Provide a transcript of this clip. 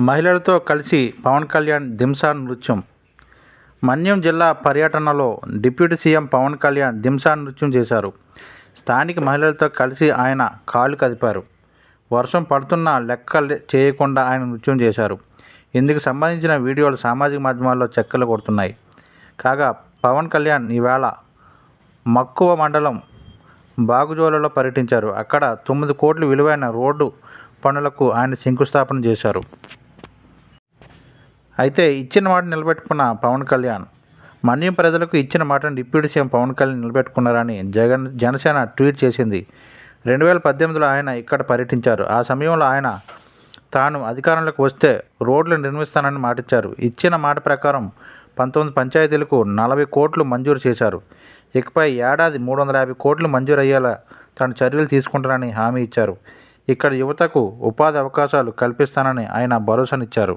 మహిళలతో కలిసి పవన్ కళ్యాణ్ దింసా నృత్యం. మన్యం జిల్లా పర్యటనలో డిప్యూటీ సీఎం పవన్ కళ్యాణ్ దింసా నృత్యం చేశారు. స్థానిక మహిళలతో కలిసి ఆయన కాళ్ళు కదిపారు. వర్షం పడుతున్నా లెక్క చేయకుండా ఆయన నృత్యం చేశారు. ఇందుకు సంబంధించిన వీడియోలు సామాజిక మాధ్యమాల్లో చెక్కలు కొడుతున్నాయి. కాగా పవన్ కళ్యాణ్ ఈవేళ మక్కువ మండలం బాగుజోలలో పర్యటించారు. అక్కడ తొమ్మిది కోట్ల విలువైన రోడ్డు పనులకు ఆయన శంకుస్థాపన చేశారు. అయితే ఇచ్చిన మాట నిలబెట్టుకున్న పవన్ కళ్యాణ్ మన్యం ప్రజలకు ఇచ్చిన మాటను డిప్యూటీ సీఎం పవన్ కళ్యాణ్ నిలబెట్టుకున్నారని జగన్ జనసేన ట్వీట్ చేసింది. రెండు వేల పద్దెనిమిదిలో ఆయన ఇక్కడ పర్యటించారు. ఆ సమయంలో ఆయన తాను అధికారంలోకి వస్తే రోడ్లు నిర్మిస్తానని మాటిచ్చారు. ఇచ్చిన మాట ప్రకారం పంతొమ్మిది పంచాయతీలకు నలభై కోట్లు మంజూరు చేశారు. ఇకపై ఏడాది మూడు వందల యాభై కోట్లు మంజూరు అయ్యేలా తాను చర్యలు తీసుకుంటానని హామీ ఇచ్చారు. ఇక్కడ యువతకు ఉపాధి అవకాశాలు కల్పిస్తానని ఆయన భరోసానిచ్చారు.